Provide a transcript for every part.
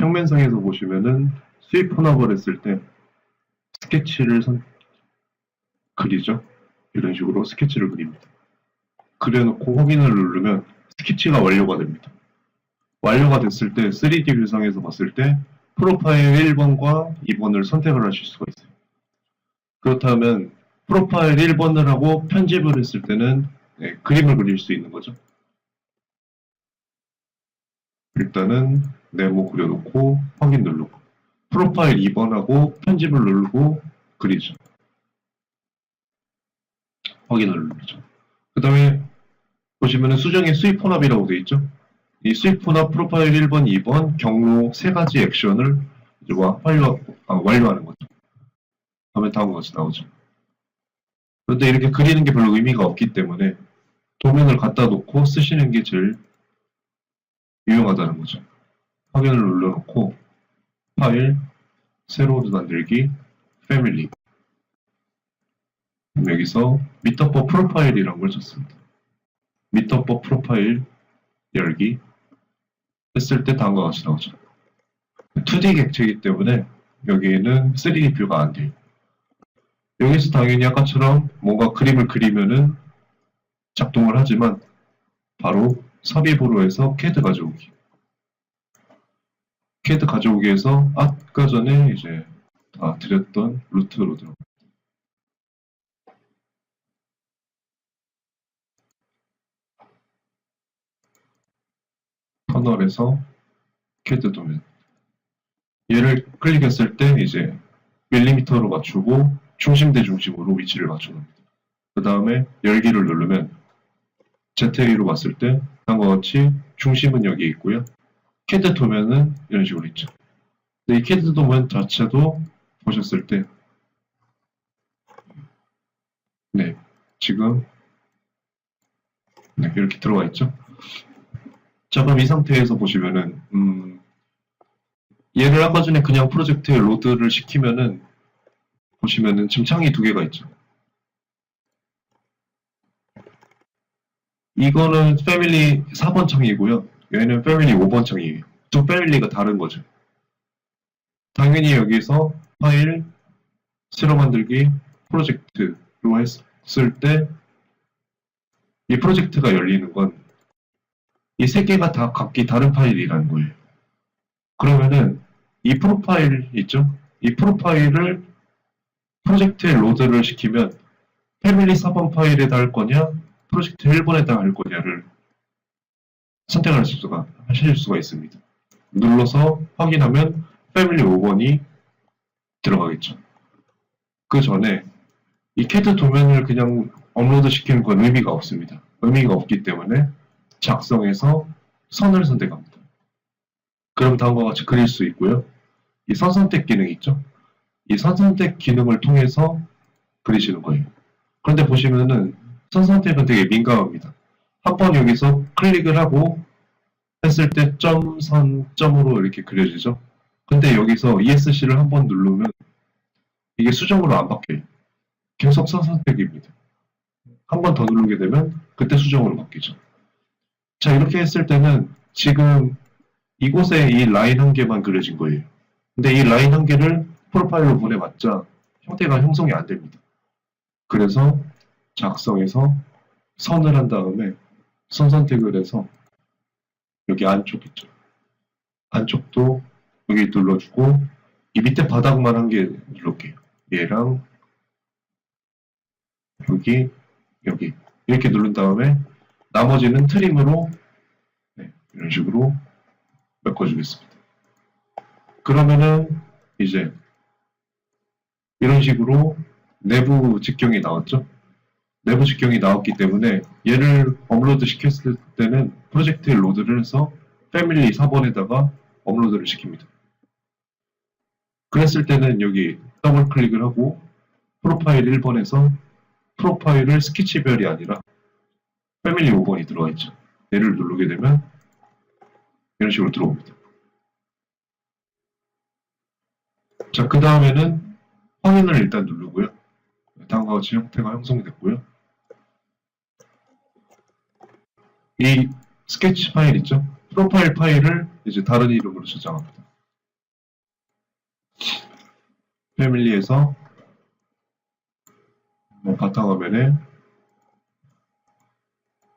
평면상에서 보시면은 스윕 혼합을 했을 때 스케치를 선, 그리죠. 이런 식으로 스케치를 그립니다. 그려놓고 확인을 누르면 스케치가 완료가 됩니다. 완료가 됐을 때 3D 뷰상에서 봤을 때 프로파일 1번과 2번을 선택을 하실 수가 있어요. 그렇다면 프로파일 1번을 하고 편집을 했을 때는 네, 그림을 그릴 수 있는 거죠. 일단은 네모 그려놓고 확인 누르고 프로파일 2번하고 편집을 누르고 그리죠. 확인을 누르죠. 그 다음에 보시면은 수정의 수입 혼합이라고 되어 있죠. 이 수입 혼합 프로파일 1번, 2번 경로 세 가지 액션을 이제 와- 완료, 아, 완료하는 거죠. 다음에 다음과 같이 나오죠. 그런데 이렇게 그리는 게 별로 의미가 없기 때문에 도면을 갖다 놓고 쓰시는 게 제일 유용하다는 거죠. 확인을 눌러놓고 파일, 새로 만들기, 패밀리 여기서 미터법 프로파일이라는 걸 줬습니다. 미터법 프로파일 열기 했을 때 다음과 같이 나오죠. 2D 객체이기 때문에 여기에는 3D 뷰가 안 돼요. 여기서 당연히 아까처럼 뭔가 그림을 그리면은 작동을 하지만 바로 삽입으로 해서 캐드 가져오기. 캐드 가져오기에서 아까 전에 이제 다 드렸던 루트로 들어. 터널에서 캐드 도면. 얘를 클릭했을 때 이제 밀리미터로 맞추고 중심 대 중심으로 위치를 맞춰놓습니다. 그 다음에 열기를 누르면 ZA로 봤을 때 다음과 같이 중심은 여기 있고요. 캐드 도면은 이런 식으로 있죠. 이 캐드 도면 자체도 보셨을 때 네, 지금 네, 이렇게 들어가 있죠. 자, 그럼 이 상태에서 보시면은 음, 얘를 아까 전에 그냥 프로젝트에 로드를 시키면은 보시면은 지금 창이 두 개가 있죠. 이거는 패밀리 4번 창이고요. 얘는 패밀리 5번 창이에요. 두 패밀리가 다른 거죠. 당연히 여기서 파일, 새로 만들기, 프로젝트로 했을 때 이 프로젝트가 열리는 건 이 세 개가 다 각기 다른 파일이라는 거예요. 그러면은 이 프로파일 있죠? 이 프로파일을 프로젝트에 로드를 시키면 패밀리 4번 파일에다 할 거냐, 프로젝트 1번에다 할 거냐를 선택할 수가, 하실 수가 있습니다. 눌러서 확인하면 패밀리 5번이 들어가겠죠. 그 전에 이 캐드 도면을 그냥 업로드 시키는 건 의미가 없습니다. 의미가 없기 때문에 작성해서 선을 선택합니다. 그럼 다음과 같이 그릴 수 있고요. 이 선 선택 기능 있죠? 이 선 선택 기능을 통해서 그리시는 거예요. 그런데 보시면은 선 선택은 되게 민감합니다. 한번 여기서 클릭을 하고 했을 때 점, 선, 점으로 이렇게 그려지죠? 근데 여기서 ESC를 한번 누르면 이게 수정으로 안 바뀌어요. 계속 선 선택입니다. 한 번 더 누르게 되면 그때 수정으로 바뀌죠. 자, 이렇게 했을 때는 지금 이곳에 이 라인 한 개만 그려진 거예요. 근데 이 라인 한 개를 프로파일로 보내봤자 형태가 형성이 안 됩니다. 그래서 작성해서 선을 한 다음에 선 선택을 해서 여기 안쪽 있죠. 안쪽도 여기 눌러주고 이 밑에 바닥만 한 개 눌러볼게요. 얘랑 여기 여기 이렇게 누른 다음에 나머지는 트림으로 네, 이런 식으로 메꿔주겠습니다. 그러면은 이제 이런 식으로 내부 직경이 나왔죠. 내부 직경이 나왔기 때문에 얘를 업로드 시켰을 때는 프로젝트에 로드를 해서 패밀리 4번에다가 업로드를 시킵니다. 그랬을 때는 여기 더블 클릭을 하고 프로파일 1번에서 프로파일을 스케치별이 아니라 패밀리 5번이 들어가 있죠. 얘를 누르게 되면 이런 식으로 들어옵니다. 자, 그 다음에는 확인을 일단 누르고요. 다음과 같이 형태가 형성이 됐고요. 이 스케치 파일 있죠? 프로파일 파일을 이제 다른 이름으로 저장합니다. 패밀리에서 뭐 바탕화면에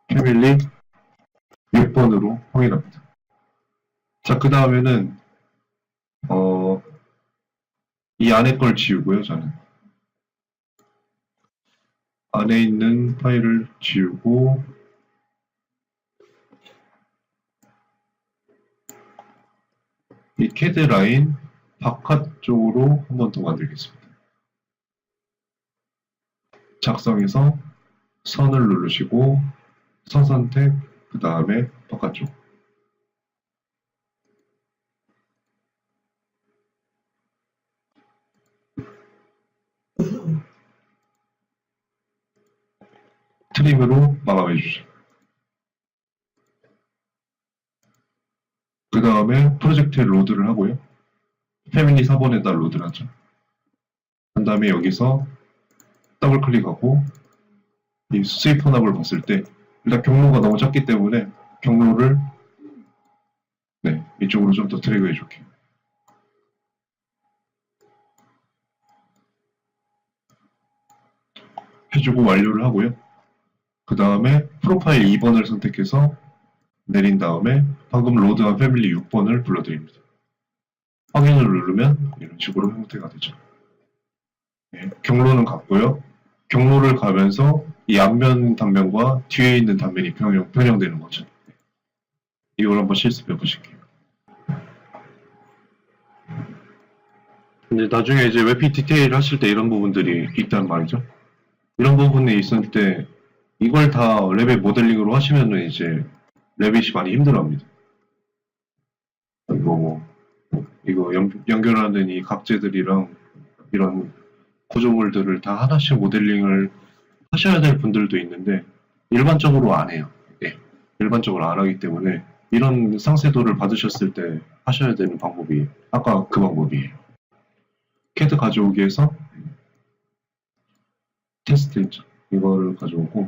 패밀리 6번으로 확인합니다. 자, 그 다음에는 어, 이 안에 걸 지우고요, 저는. 안에 있는 파일을 지우고 캐드 라인 바깥쪽으로 한 번 더 만들겠습니다. 작성해서 선을 누르시고 선 선택 그 다음에 바깥쪽 트림으로 마감해 주죠. 그 다음에 프로젝트에 로드를 하고요. 패밀리 4번에다 로드를 하죠. 그 다음에 여기서 더블 클릭하고 이 수입 혼합을 봤을 때 일단 경로가 너무 작기 때문에 경로를 네 이쪽으로 좀 더 드래그 해줄게요. 해주고 완료를 하고요. 그 다음에 프로파일 2번을 선택해서 내린 다음에 방금 로드한 패밀리 6번을 불러드립니다. 확인을 누르면 이런 식으로 형태가 되죠. 네, 경로는 같고요. 경로를 가면서 이 앞면 단면과 뒤에 있는 단면이 변형, 변형되는 거죠. 이걸 한번 실습해 보실게요. 근데 나중에 이제 웹피 디테일 하실 때 이런 부분들이 있단 말이죠. 이런 부분이 있을 때 이걸 다 랩의 모델링으로 하시면은 이제 랩이 많이 힘들어합니다. 이거 뭐 이거 연, 연결하는 이 각재들이랑 이런 구조물들을 다 하나씩 모델링을 하셔야 될 분들도 있는데 일반적으로 안 해요. 예. 일반적으로 안 하기 때문에 이런 상세도를 받으셨을 때 하셔야 되는 방법이 아까 그 방법이에요. 캐드 가져오기에서 테스트. 이거를 가져오고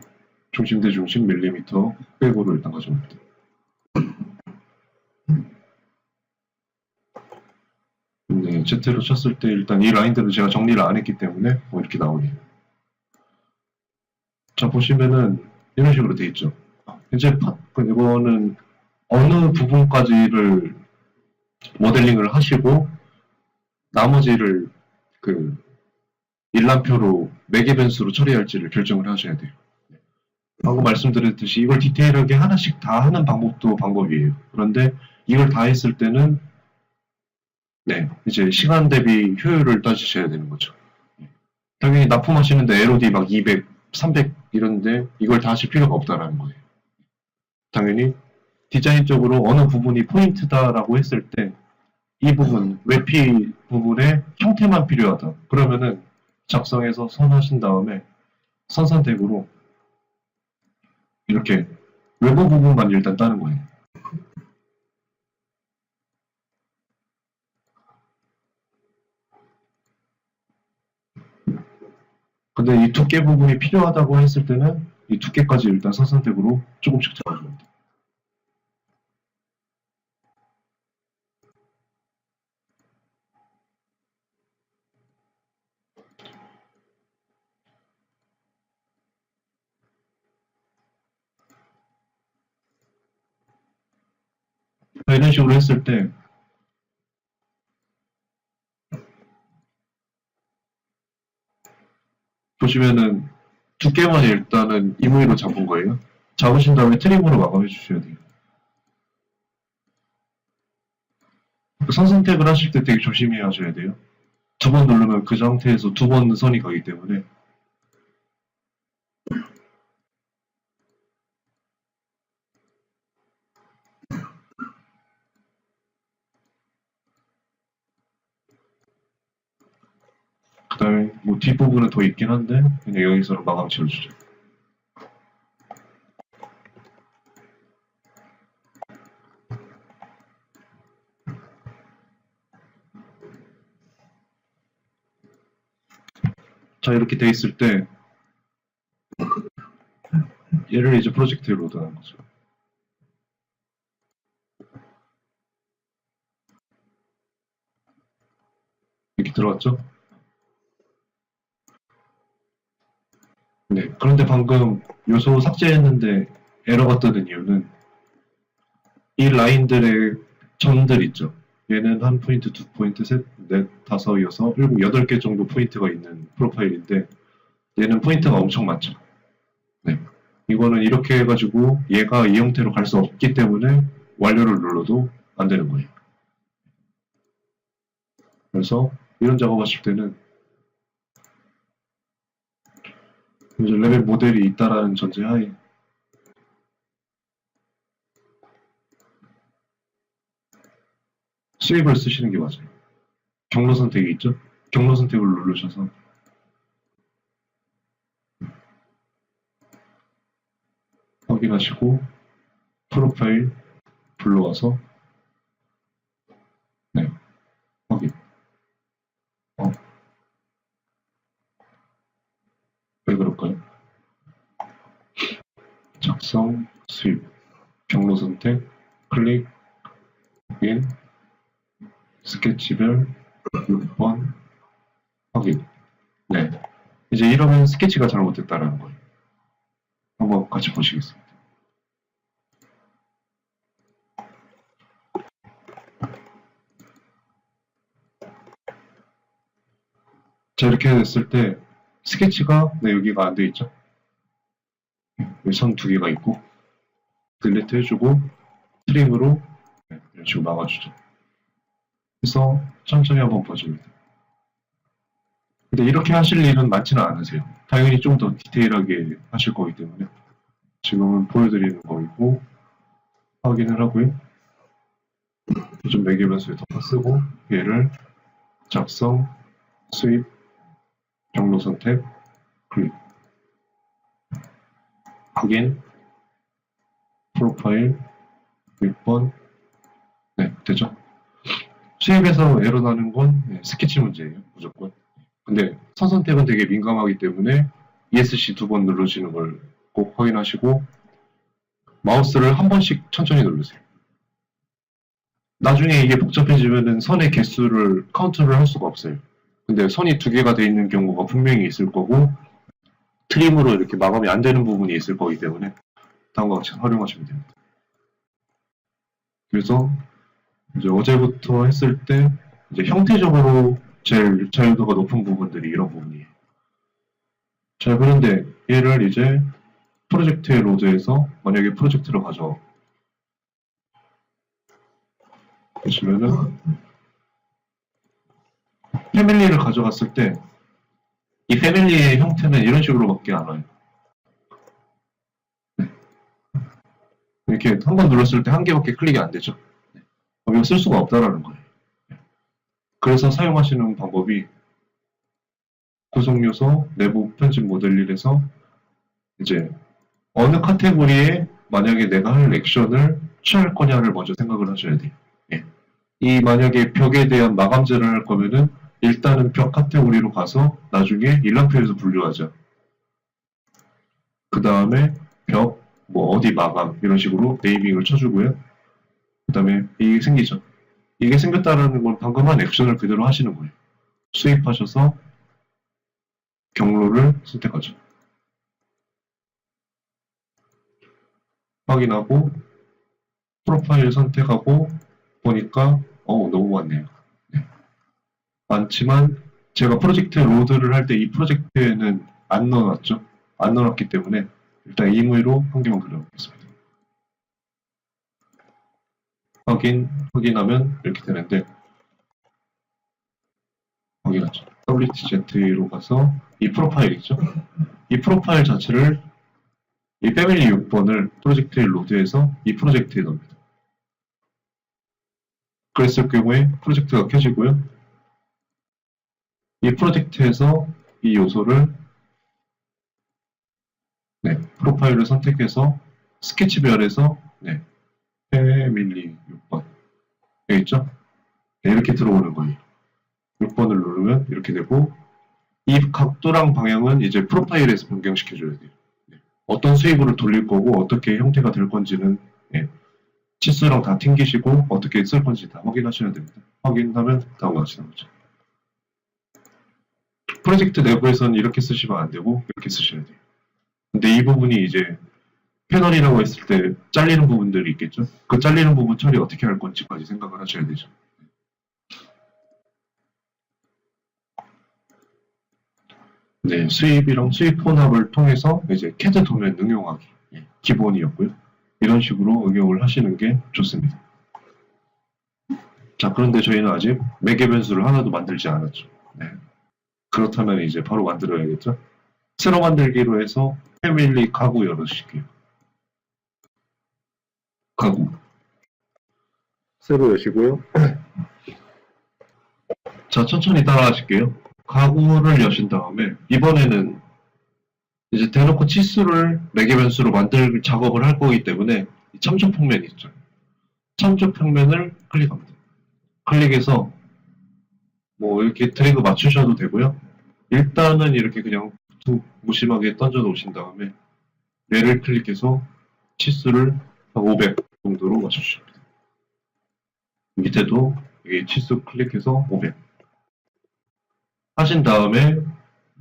중심 대 중심 밀리미터 백으로 일단 가져옵니다. 네, Z로 쳤을 때 일단 이 라인들을 제가 정리를 안 했기 때문에 뭐 이렇게 나오네요. 자 보시면은 이런 식으로 돼 있죠. 이제 이거는 어느 부분까지를 모델링을 하시고 나머지를 그 일람표로 매개 변수로 처리할지를 결정을 하셔야 돼요. 방금 말씀드렸듯이 이걸 디테일하게 하나씩 다 하는 방법도 방법이에요. 그런데 이걸 다 했을 때는 네, 이제 시간 대비 효율을 따지셔야 되는 거죠. 당연히 납품하시는데 LOD 막 200, 300 이런데 이걸 다 하실 필요가 없다라는 거예요. 당연히 디자인적으로 어느 부분이 포인트다라고 했을 때 이 부분, 웹피 부분의 형태만 필요하다. 그러면은 작성해서 선하신 다음에 선선택으로 이렇게 외부 부분만 일단 따는 거예요. 근데 이 두께 부분이 필요하다고 했을 때는 이 두께까지 일단 선선택으로 조금씩 잡아줍니다. 식으로 했을 때 보시면은 두께만 일단은 이무늬로 잡은 거예요. 잡으신 다음에 트림으로 마감해 주셔야 돼요. 그선 선택을 하실 때 되게 조심히 하셔야 돼요. 두 번 누르면 그 상태에서 두 번 선이 가기 때문에 그 다음에 뭐 뒷부분은 더 있긴 한데 그냥 여기서 마감 지어주죠. 자 이렇게 돼 있을 때 얘를 이제 프로젝트에 로드하는 거죠. 이렇게 들어갔죠? 네. 그런데 방금 요소 삭제했는데 에러가 뜨는 이유는 이 라인들의 점들 있죠. 얘는 한 포인트, 두 포인트, 셋, 넷, 다섯, 여섯, 일곱, 여덟 개 정도 포인트가 있는 프로파일인데 얘는 포인트가 엄청 많죠. 네. 이거는 이렇게 해가지고 얘가 이 형태로 갈 수 없기 때문에 완료를 눌러도 안 되는 거예요. 그래서 이런 작업 하실 때는 이제 레벨 모델이 있다라는 전제하에 수입을 쓰시는 게 맞아요. 경로 선택이 있죠? 경로 선택을 누르셔서 확인하시고 프로파일 불러와서 네 확인 어. 왜 그럴까요? 작성 수입 경로 선택 클릭 확인 스케치별 6번 확인. 네. 이제 이러면 스케치가 잘못됐다라는 거예요. 한번 같이 보시겠습니다. 자 이렇게 됐을 때 스케치가 네 여기가 안 돼 있죠 선 두 개가 있고 딜리트 해주고 트림으로 네, 이런 식으로 막아주죠 그래서 천천히 한번 봐줍니다. 근데 이렇게 하실 일은 많지는 않으세요. 당연히 좀 더 디테일하게 하실 거기 때문에 지금은 보여드리는 거이고 확인을 하고요. 좀 매개변수에 덮어 쓰고 얘를 작성, 수입, 경로 선택, 클릭 확인, 프로파일, 6번 네, 되죠? 수입에서 에러 나는 건 네, 스케치 문제예요, 무조건. 근데 선선택은 되게 민감하기 때문에 ESC 두 번 누르시는 걸 꼭 확인하시고 마우스를 한 번씩 천천히 누르세요. 나중에 이게 복잡해지면은 선의 개수를 카운트를 할 수가 없어요. 근데 선이 두 개가 돼 있는 경우가 분명히 있을 거고 트림으로 이렇게 마감이 안 되는 부분이 있을 거기 때문에 다음과 같이 활용하시면 됩니다. 그래서 이제 어제부터 했을 때 이제 형태적으로 제일 자유도가 높은 부분들이 이런 부분이에요. 자, 그런데 얘를 이제 프로젝트의 로드에서 만약에 프로젝트를 가져 보시면은 패밀리를 가져갔을 때 이 패밀리의 형태는 이런 식으로밖에 안 와요. 네. 이렇게 한 번 눌렀을 때 한 개밖에 클릭이 안 되죠. 이거 쓸 수가 없다라는 거예요. 그래서 사용하시는 방법이 구성 요소 내부 편집 모델링에서 이제 어느 카테고리에 만약에 내가 할 액션을 취할 거냐를 먼저 생각을 하셔야 돼요. 예. 이 만약에 벽에 대한 마감제를 할 거면은 일단은 벽 카테고리로 가서 나중에 일랑표에서 분류하죠. 그 다음에 벽, 뭐 어디 마감 이런 식으로 네이밍을 쳐주고요. 그 다음에 이게 생기죠. 이게 생겼다는 건 방금 한 액션을 그대로 하시는 거예요. 수입하셔서 경로를 선택하죠. 확인하고 프로파일 선택하고 보니까 어 너무 많네요. 네. 많지만 제가 프로젝트 로드를 할 때 이 프로젝트에는 안 넣어놨죠. 안 넣어놨기 때문에 일단 임의로 한 개만 그려놓겠습니다. 확인, 확인하면 이렇게 되는데 확인하죠. WTZ로 가서 이 프로파일 있죠? 이 프로파일 자체를 이 패밀리 6번을 프로젝트에 로드해서 이 프로젝트에 넣습니다. 그랬을 경우에 프로젝트가 켜지고요. 이 프로젝트에서 이 요소를 네, 프로파일을 선택해서 스케치별에서 네, 패밀리 6번 여기 있죠? 네, 이렇게 들어오는 거예요. 6번을 누르면 이렇게 되고 이 각도랑 방향은 이제 프로파일에서 변경시켜줘야 돼요. 네. 어떤 수입으로 돌릴 거고 어떻게 형태가 될 건지는 네. 치수랑 다 튕기시고 어떻게 쓸 건지 다 확인하셔야 됩니다. 확인하면 다음과 같이 나오죠. 프로젝트 내부에서는 이렇게 쓰시면 안 되고 이렇게 쓰셔야 돼요. 근데 이 부분이 이제 패널이라고 했을 때 잘리는 부분들이 있겠죠. 그 잘리는 부분 처리 어떻게 할 건지까지 생각을 하셔야 되죠. 네, 수입이랑 수입 혼합을 통해서 이제 캐드 도면 응용하기 예, 기본이었고요. 이런 식으로 응용을 하시는 게 좋습니다. 자, 그런데 저희는 아직 매개 변수를 하나도 만들지 않았죠. 네. 그렇다면 이제 바로 만들어야겠죠. 새로 만들기로 해서 패밀리 가구 열어주실게요. 가구. 새로 여시고요. 자, 천천히 따라하실게요. 가구를 여신 다음에 이번에는 이제 대놓고 치수를 매개 변수로 만들 작업을 할 거기 때문에 이 참조 평면 있죠. 참조 평면을 클릭합니다. 클릭해서 뭐 이렇게 드래그 맞추셔도 되고요. 일단은 이렇게 그냥 두- 무심하게 던져 놓으신 다음에 얘를 클릭해서 치수를 한500 정도로 맞춰주십니다. 밑에도 여기 치수 클릭해서 500 하신 다음에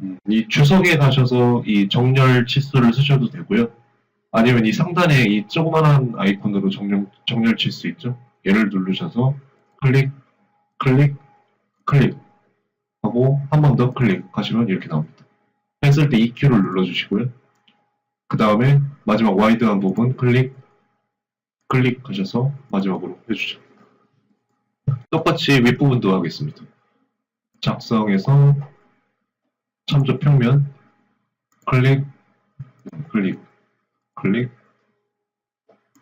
음, 이 주석에 가셔서 이 정렬 치수를 쓰셔도 되고요. 아니면 이 상단에 이 조그만한 아이콘으로 정렬, 정렬 치수 있죠? 얘를 누르셔서 클릭, 클릭, 클릭 하고 한 번 더 클릭하시면 이렇게 나옵니다. 했을 때 EQ를 눌러주시고요. 그 다음에 마지막 와이드한 부분 클릭, 클릭하셔서 마지막으로 해주죠. 똑같이 윗부분도 하겠습니다. 작성해서 참조 평면 클릭, 클릭, 클릭,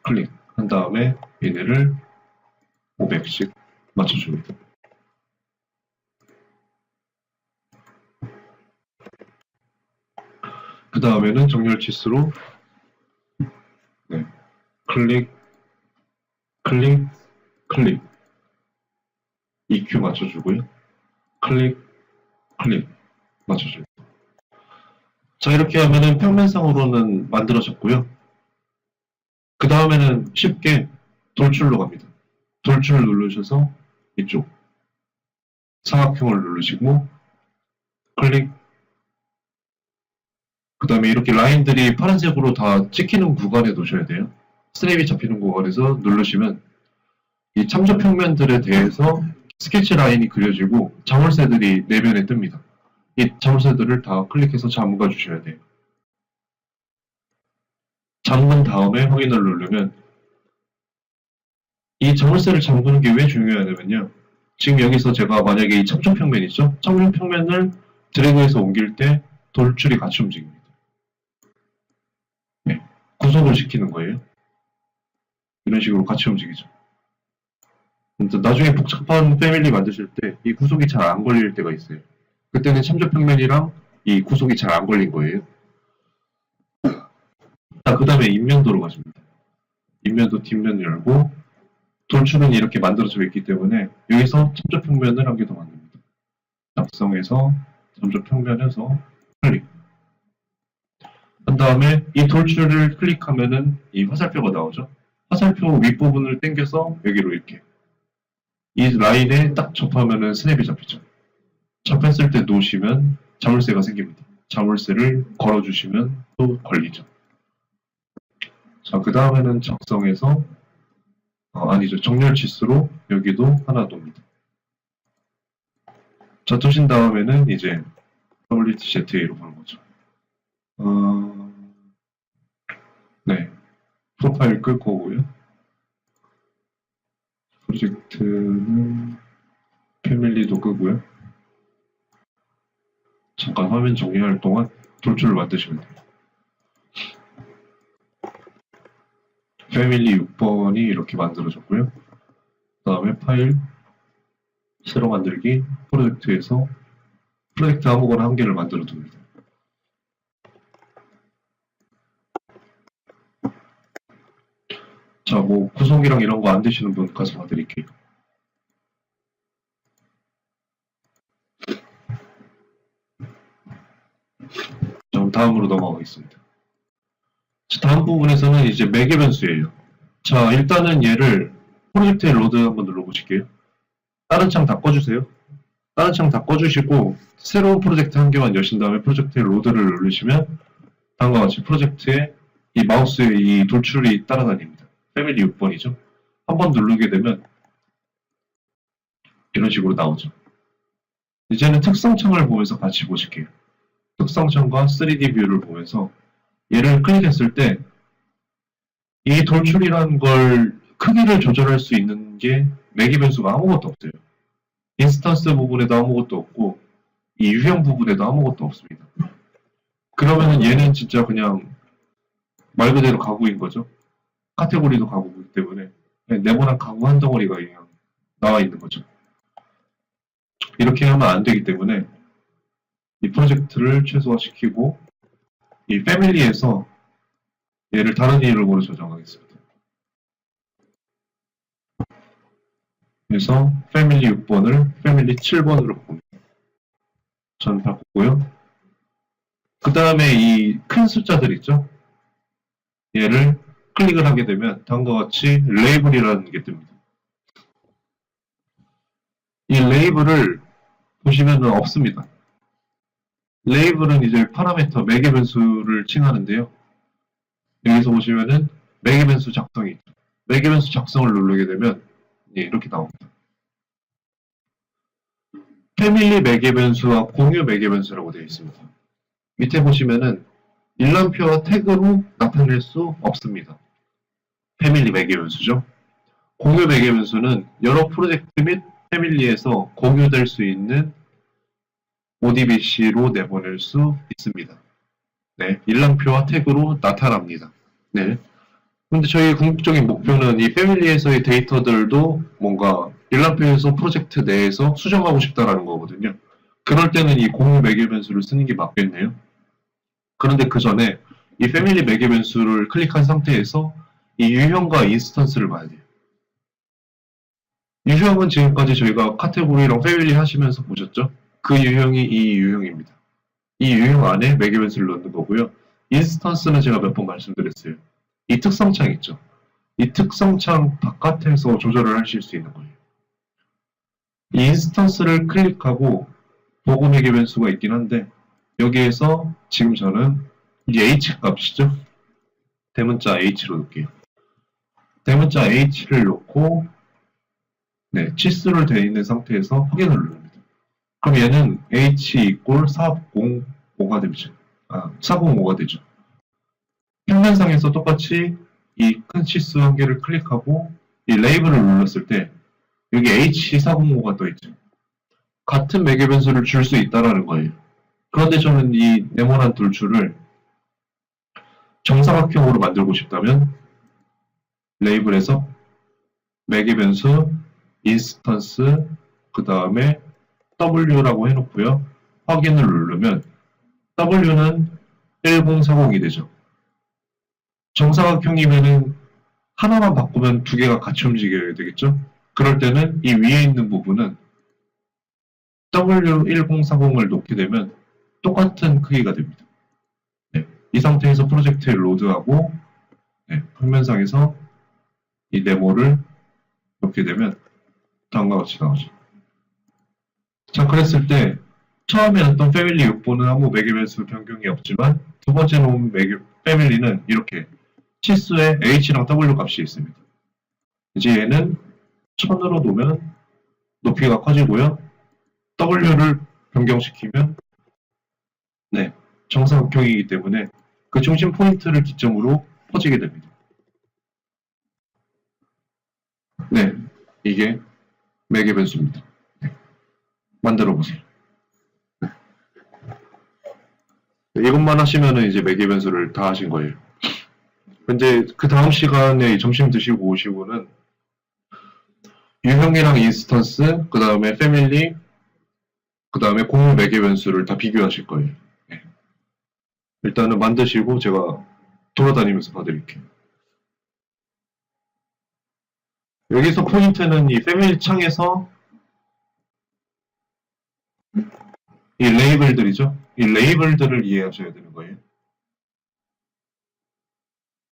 클릭 한 다음에 얘네를 500씩 맞춰줍니다. 다음에는 정렬 치수로 네, 클릭, 클릭, 클릭 EQ 맞춰주고요. 클릭, 클릭 맞춰줍니다. 자 이렇게 하면은 평면상으로는 만들어졌고요. 그 다음에는 쉽게 돌출로 갑니다. 돌출 누르셔서 이쪽 사각형을 누르시고 클릭 그 다음에 이렇게 라인들이 파란색으로 다 찍히는 구간에 놓으셔야 돼요. 스냅이 잡히는 구간에서 누르시면 이 참조 평면들에 대해서 스케치 라인이 그려지고 자물쇠들이 내면에 뜹니다. 이 자물쇠들을 다 클릭해서 잠가 주셔야 돼요. 잠근 다음에 확인을 누르면 이 자물쇠를 잠그는 게 왜 중요하냐면요. 지금 여기서 제가 만약에 이 참조 평면 있죠? 참조 평면을 드래그해서 옮길 때 돌출이 같이 움직입니다. 네, 구속을 시키는 거예요. 이런 식으로 같이 움직이죠. 근데 나중에 복잡한 패밀리 만드실 때 이 구속이 잘 안 걸릴 때가 있어요. 그때는 참조 평면이랑 이 구속이 잘 안 걸린 거예요. 자, 그 다음에 인면도로 가십니다. 인면도 뒷면 열고 돌출은 이렇게 만들어져 있기 때문에 여기서 참조 평면을 한 개 더 만듭니다. 작성해서 참조 평면에서. 한 다음에 이 돌출을 클릭하면은 이 화살표가 나오죠. 화살표 윗부분을 당겨서 여기로 이렇게 이 라인에 딱 접하면은 스냅이 잡히죠. 접했을 때 놓으시면 자물쇠가 생깁니다. 자물쇠를 걸어주시면 또 걸리죠. 자, 그 다음에는 작성해서 어, 아니죠. 정렬 치수로 여기도 하나 둡니다. 자, 두신 다음에는 이제 WT ZA로 보는 거죠. 어, 네. 프로파일 끌 거고요. 프로젝트는 패밀리도 끄고요. 잠깐 화면 정리할 동안 돌출을 만드시면 돼요. 패밀리 6번이 이렇게 만들어졌고요. 그 다음에 파일, 새로 만들기, 프로젝트에서 프로젝트 아무거나 한 개를 만들어 둡니다. 자, 뭐 구성이랑 이런 거 안 되시는 분 가서 봐드릴게요. 자, 다음으로 넘어가겠습니다. 자, 다음 부분에서는 이제 매개 변수예요. 자, 일단은 얘를 프로젝트에 로드 한번 눌러보실게요. 다른 창 다 꺼주세요. 다른 창 다 꺼주시고 새로운 프로젝트 한 개만 여신 다음에 프로젝트에 로드를 누르시면 다음과 같이 프로젝트에 이 마우스의 이 돌출이 따라다닙니다. 패밀리 6번이죠. 한번 누르게 되면 이런 식으로 나오죠. 이제는 특성창을 보면서 같이 보실게요. 특성창과 3D 뷰를 보면서 얘를 클릭했을 때 이 돌출이라는 걸 크기를 조절할 수 있는 게 매기 변수가 아무것도 없어요. 인스턴스 부분에도 아무것도 없고 이 유형 부분에도 아무것도 없습니다. 그러면은 얘는 진짜 그냥 말 그대로 가구인 거죠. 카테고리도 가구이기 때문에 그냥 네모난 가구 한 덩어리가 그냥 나와 있는 거죠. 이렇게 하면 안 되기 때문에 이 프로젝트를 최소화시키고 이 패밀리에서 얘를 다른 이름으로 조정하겠습니다. 그래서 패밀리 6번을 패밀리 7번으로 바꿉니다. 전 바꾸고요. 그 다음에 이 큰 숫자들 있죠? 얘를 클릭을 하게 되면 다음과 같이 레이블이라는 게 뜹니다. 이 레이블을 보시면은 없습니다. 레이블은 이제 파라미터 매개 변수를 칭하는데요. 여기서 보시면은 매개 변수 작성이 있죠. 매개 변수 작성을 누르게 되면 예, 이렇게 나옵니다. 패밀리 매개 변수와 공유 매개 변수라고 되어 있습니다. 밑에 보시면은 일람표와 태그로 나타낼 수 없습니다. 패밀리 매개 변수죠. 공유 매개 변수는 여러 프로젝트 및 패밀리에서 공유될 수 있는 ODBC로 내보낼 수 있습니다. 네, 일람표와 태그로 나타납니다. 네. 근데 저희 궁극적인 목표는 이 패밀리에서의 데이터들도 뭔가 일람표에서 프로젝트 내에서 수정하고 싶다라는 거거든요. 그럴 때는 이 공유 매개 변수를 쓰는 게 맞겠네요. 그런데 그 전에 이 패밀리 매개 변수를 클릭한 상태에서 이 유형과 인스턴스를 봐야 돼요. 유형은 지금까지 저희가 카테고리랑 패밀리 하시면서 보셨죠? 그 유형이 이 유형입니다. 이 유형 안에 매개 변수를 넣는 거고요. 인스턴스는 제가 몇 번 말씀드렸어요. 이 특성창 있죠? 이 특성창 바깥에서 조절을 하실 수 있는 거예요. 이 인스턴스를 클릭하고 보고 매개 변수가 있긴 한데 여기에서 지금 저는 이 h 값이죠? 대문자 h로 놓을게요. 대문자 h를 놓고 네, 치수를 되어 있는 상태에서 확인을 누릅니다. 그럼 얘는 h 이꼴 405가 되죠. 아, 405가 되죠. 평면상에서 똑같이 이 큰 치수 한 개를 클릭하고 이 레이블을 눌렀을 때 여기 H405가 떠 있죠. 같은 매개 변수를 줄 수 있다라는 거예요. 그런데 저는 이 네모난 돌출을 정사각형으로 만들고 싶다면 레이블에서 매개 변수 인스턴스 그 다음에 W라고 해놓고요. 확인을 누르면 W는 1040이 되죠. 정사각형이면은 하나만 바꾸면 두 개가 같이 움직여야 되겠죠? 그럴 때는 이 위에 있는 부분은 W1040을 놓게 되면 똑같은 크기가 됩니다. 네, 이 상태에서 프로젝트에 로드하고 네, 평면상에서 이 네모를 놓게 되면 다음과 같이 나오죠. 자, 그랬을 때 처음에 했던 패밀리 6번은 아무 매개 변수 변경이 없지만 두 번째 놓은 매개, 패밀리는 이렇게 치수에 h랑 w 값이 있습니다. 이제 얘는 1000으로 놓으면 높이가 커지고요. w를 변경시키면 네, 정사각형이기 때문에 그 중심 포인트를 기점으로 퍼지게 됩니다. 네, 이게 매개 변수입니다. 네, 만들어 보세요. 네. 이것만 하시면은 이제 매개 변수를 다 하신 거예요. 근데 그 다음 시간에 점심 드시고 오시고는 유형이랑 인스턴스, 그 다음에 패밀리, 그 다음에 공유 매개 변수를 다 비교하실 거예요. 네. 일단은 만드시고 제가 돌아다니면서 봐드릴게요. 여기서 포인트는 이 패밀리 창에서 이 레이블들이죠. 이 레이블들을 이해하셔야 되는 거예요.